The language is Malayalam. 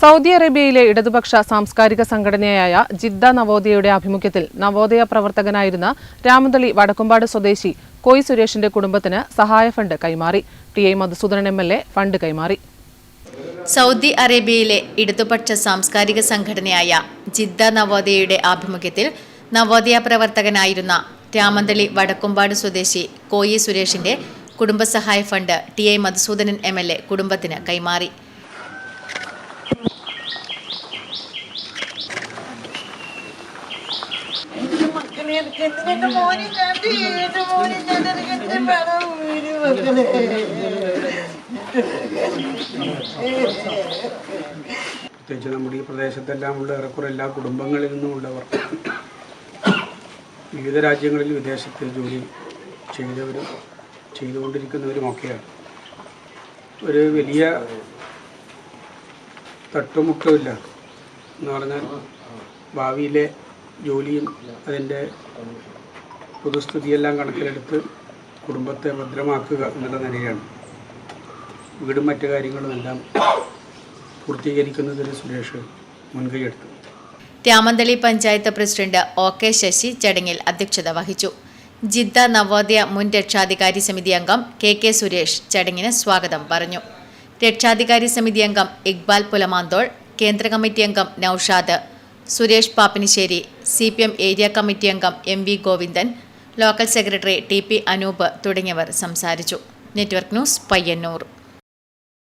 സൗദി അറേബ്യയിലെ ഇടതുപക്ഷ സാംസ്കാരിക സംഘടനയായ ജിദ്ദ നവോദയയുടെ ആഭിമുഖ്യത്തിൽ നവോദയ പ്രവർത്തകനായിരുന്ന രാമന്തളി വടക്കുംപാട് സ്വദേശി കോയി സുരേഷിന്റെ കുടുംബത്തിന് സഹായ ഫണ്ട് കൈമാറി. T I Madhusoodanan M L A fund കൈമാറി. സൗദി അറേബ്യയിലെ ഇടതുപക്ഷ സാംസ്കാരിക സംഘടനയായ ജിദ്ദ നവോദയയുടെ ആഭിമുഖ്യത്തിൽ നവോദയ പ്രവർത്തകനായിരുന്ന രാമന്തളി വടക്കുംപാട് സ്വദേശി കോയി സുരേഷിന്റെ കുടുംബസഹായ fund T I Madhusoodanan M L A കുടുംബത്തിന് കൈമാറി. പ്രത്യേകിച്ച് നമ്മുടെ ഈ പ്രദേശത്തെല്ലാം ഉള്ള ഏറെക്കുറെ എല്ലാ കുടുംബങ്ങളിൽ നിന്നുമുള്ളവർ വിവിധ രാജ്യങ്ങളിൽ വിദേശത്ത് ജോലി ചെയ്തവരും ചെയ്തുകൊണ്ടിരിക്കുന്നവരുമൊക്കെയാണ് ഒരു വലിയ തട്ടുമുട്ടുമില്ല. എന്ന് പറഞ്ഞാൽ ഭാവിയിലെ ജോലിയും അതിന്റെ പൊതുസ്ഥിതിയെല്ലാം കണക്കിലെടുത്ത് കുടുംബത്തെ ഭദ്രമാക്കുക എന്നുള്ള നിലയാണ്. വീടും മറ്റു കാര്യങ്ങളും എല്ലാം പൂർത്തീകരിക്കുന്നതിന് Suresh മുൻകൈയെടുത്തു. Ramanthali panchayat president O K Sasi ചടങ്ങിൽ അധ്യക്ഷത വഹിച്ചു. ജിദ്ദ നവോദയ മുൻ രക്ഷാധികാരി സമിതി അംഗം കെ കെ സുരേഷ് ചടങ്ങിന് സ്വാഗതം പറഞ്ഞു. രക്ഷാധികാരി സമിതി അംഗം ഇക്ബാൽ പുലമാന്തോൾ കേന്ദ്ര കമ്മിറ്റി അംഗം Noushad Suresh Pappinisseri C P M area committee അംഗം M V Govindan local secretary T P Anoop തുടങ്ങിയവർ സംസാരിച്ചു. Network news Payyanur.